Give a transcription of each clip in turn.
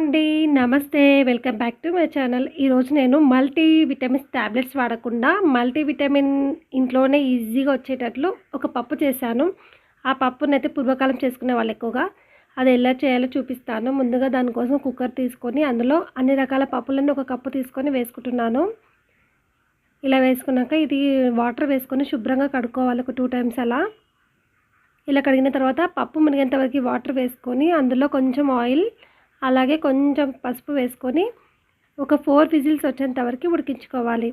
అండి. నమస్తే. Welcome back to my channel. ఈరోజు నేను మల్టీ విటమిన్స్ ట్యాబ్లెట్స్ వాడకుండా మల్టీ విటమిన్ ఇంట్లోనే ఈజీగా వచ్చేటట్లు ఒక పప్పు చేశాను. ఆ పప్పునైతే పూర్వకాలం చేసుకునే వాళ్ళు ఎక్కువగా. అది ఎలా చేయాలో చూపిస్తాను. ముందుగా దానికోసం కుక్కర్ తీసుకొని అందులో అన్ని రకాల పప్పులను ఒక కప్పు తీసుకొని వేసుకుంటున్నాను. ఇలా వేసుకున్నాక ఇది వాటర్ వేసుకొని శుభ్రంగా కడుక్కోవాలి ఒక టూ టైమ్స్ అలా. ఇలా కడిగిన తర్వాత పప్పు మునిగేంత వరకు వాటర్ వేసుకొని అందులో కొంచెం ఆయిల్ అలాగే కొంచెం పసుపు వేసుకొని ఒక ఫోర్ విజిల్స్ వచ్చేంత వరకు ఉడికించుకోవాలి.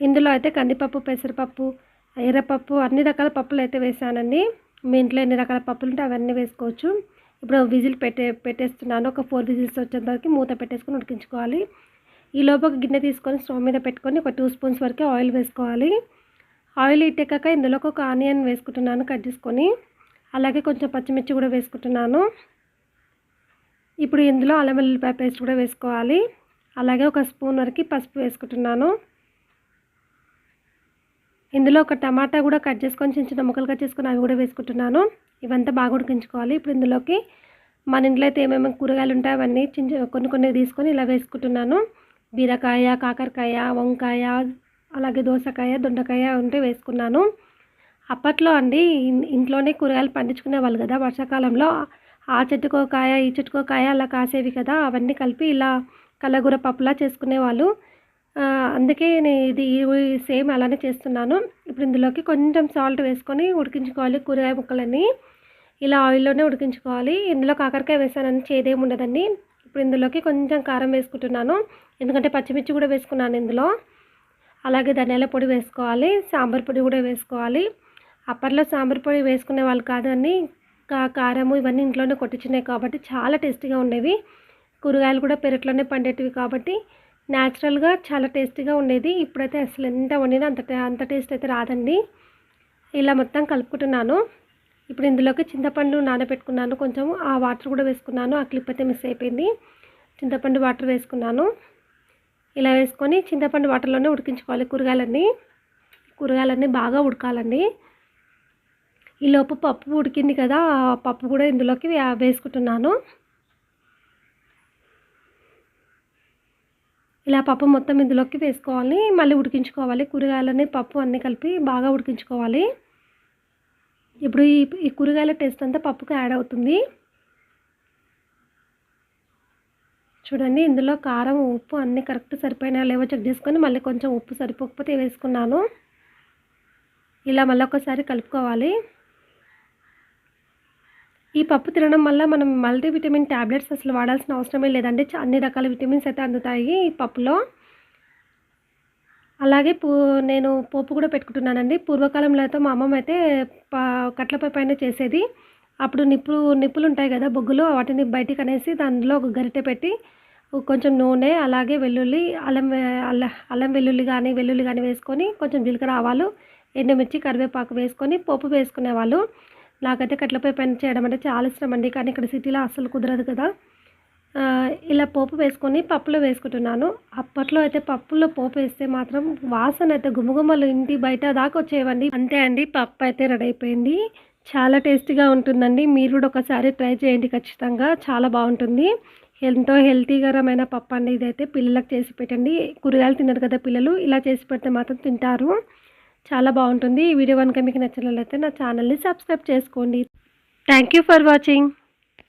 ఇందులో అయితే కందిపప్పు పెసరపప్పు ఎర్రపప్పు అన్ని రకాల పప్పులు అయితే వేసానండి. మీ ఇంట్లో ఎన్ని రకాల పప్పులు ఉంటే అవన్నీ వేసుకోవచ్చు. ఇప్పుడు విజిల్ పెట్టే పెట్టేస్తున్నాను. ఒక ఫోర్ విజిల్స్ వచ్చేంత వరకు మూత పెట్టేసుకొని ఉడికించుకోవాలి. ఈ లోపు ఒక గిన్నె తీసుకొని స్టవ్ మీద పెట్టుకొని ఒక టూ స్పూన్స్ వరకు ఆయిల్ వేసుకోవాలి. ఆయిల్ ఇట్టెక్కాక ఇందులో ఒక ఆనియన్ వేసుకుంటున్నాను కట్ చేసుకొని. అలాగే కొంచెం పచ్చిమిర్చి కూడా వేసుకుంటున్నాను. ఇప్పుడు ఇందులో అల్లం వెల్లుల్లిపాయ పేస్ట్ కూడా వేసుకోవాలి. అలాగే ఒక స్పూన్ వరకు పసుపు వేసుకుంటున్నాను. ఇందులో ఒక టమాటా కూడా కట్ చేసుకొని చిన్న చిన్న ముక్కలు కట్ చేసుకొని అవి కూడా వేసుకుంటున్నాను. ఇవంతా బాగా ఉడికించుకోవాలి. ఇప్పుడు ఇందులోకి మన ఇంట్లో అయితే ఏమేమి కూరగాయలు ఉంటాయో అవన్నీ చిన్న కొన్ని కొన్ని తీసుకొని ఇలా వేసుకుంటున్నాను. బీరకాయ కాకరకాయ వంకాయ అలాగే దోసకాయ దొండకాయ ఉంటే వేసుకున్నాను. అప్పట్లో అండి ఇంట్లోనే కూరగాయలు పండించుకునే వాళ్ళు కదా. వర్షాకాలంలో ఆ చెట్టుకో కాయ ఈ చెట్టుకో కాయ అలా కాసేవి కదా అవన్నీ కలిపి ఇలా కలగూర పప్పులా చేసుకునేవాళ్ళు. అందుకే నేను ఇది సేమ్ అలానే చేస్తున్నాను. ఇప్పుడు ఇందులోకి కొంచెం సాల్ట్ వేసుకొని ఉడికించుకోవాలి కూరగాయ ముక్కలన్నీ. ఇలా ఆయిల్లోనే ఉడికించుకోవాలి. ఇందులో కాకరకాయ వేసానని చేదేమి ఉండదండి. ఇప్పుడు ఇందులోకి కొంచెం కారం వేసుకుంటున్నాను. ఎందుకంటే పచ్చిమిర్చి కూడా వేసుకున్నాను ఇందులో. అలాగే ధనియాల పొడి వేసుకోవాలి. సాంబార్ పొడి కూడా వేసుకోవాలి. అప్పట్లో సాంబార్ పొడి వేసుకునే వాళ్ళు కాదని కారము ఇవన్నీ ఇంట్లోనే కొట్టించినాయి కాబట్టి చాలా టేస్టీగా ఉండేవి. కూరగాయలు కూడా పెరట్లోనే పండేటివి కాబట్టి న్యాచురల్గా చాలా టేస్టీగా ఉండేది. ఇప్పుడైతే అసలు ఎంత వండినా అంత అంత టేస్ట్ అయితే రాదండి. ఇలా మొత్తం కలుపుకుంటున్నాను. ఇప్పుడు ఇందులోకి చింతపండు నానబెట్టుకున్నాను. కొంచెం ఆ వాటర్ కూడా వేసుకున్నాను. ఆ క్లిప్ అయితే మిస్ అయిపోయింది. చింతపండు వాటర్ వేసుకున్నాను. ఇలా వేసుకొని చింతపండు వాటర్లోనే ఉడికించుకోవాలి కూరగాయలన్నీ. కూరగాయలన్నీ బాగా ఉడకాలండి. ఈలోపు పప్పు ఉడికింది కదా పప్పు కూడా ఇందులోకి వేసుకుంటున్నాను. ఇలా పప్పు మొత్తం ఇందులోకి వేసుకోవాలి. మళ్ళీ ఉడికించుకోవాలి. కూరగాయలని పప్పు అన్నీ కలిపి బాగా ఉడికించుకోవాలి. ఇప్పుడు ఈ ఈ కూరగాయల టేస్ట్ అంతా పప్పుకి యాడ్ అవుతుంది. చూడండి ఇందులో కారం ఉప్పు అన్నీ కరెక్ట్ సరిపోయినా లేవో చెక్ చేసుకొని మళ్ళీ కొంచెం ఉప్పు సరిపోకపోతే వేసుకున్నాను. ఇలా మళ్ళీ ఒకసారి కలుపుకోవాలి. ఈ పప్పు తినడం వల్ల మనం మల్టీవిటమిన్ ట్యాబ్లెట్స్ అసలు వాడాల్సిన అవసరమే లేదండి. అన్ని రకాల విటమిన్స్ అయితే అందుతాయి ఈ పప్పులో. అలాగే పూ నేను పోపు కూడా పెట్టుకుంటున్నానండి. పూర్వకాలంలో అయితే మా అమ్మమ్మ అయితే కట్లపై పైన చేసేది. అప్పుడు నిప్పులు నిప్పులు ఉంటాయి కదా బొగ్గులు వాటిని బయటికి అనేసి దానిలో ఒక గరిటె పెట్టి కొంచెం నూనె అలాగే వెల్లుల్లి అల్లం అల్లం అల్లం వెల్లుల్లి కానీ వెల్లుల్లి కానీ వేసుకొని కొంచెం జీలకర్ర ఆవాలు ఎండుమిర్చి కరివేపాకు వేసుకొని పోపు వేసుకునేవాళ్ళు. నాకైతే కట్లపై పని చేయడం అంటే చాలా ఇష్టం అండి. కానీ ఇక్కడ సిటీలో అస్సలు కుదరదు కదా. ఇలా పోపు వేసుకొని పప్పులో వేసుకుంటున్నాను. అప్పట్లో అయితే పప్పులో పోపు వేస్తే మాత్రం వాసన అయితే గుమగుమలు ఇంటి బయట దాకా వచ్చేవండి. అంతే అండి పప్పు అయితే రెడీ అయిపోయింది. చాలా టేస్టీగా ఉంటుందండి. మీరు కూడా ఒకసారి ట్రై చేయండి ఖచ్చితంగా. చాలా బాగుంటుంది. ఎంతో హెల్తీకరమైన పప్పు అండి ఇదైతే పిల్లలకు చేసి పెట్టండి. కూరగాయలు తిన్నారు కదా పిల్లలు. ఇలా చేసి పెడితే మాత్రం తింటారు. చాలా బాగుంటుంది. ఈ వీడియో కనుక మీకు నచ్చినట్లయితే నా ఛానల్ని సబ్స్క్రైబ్ చేసుకోండి. Thank you for watching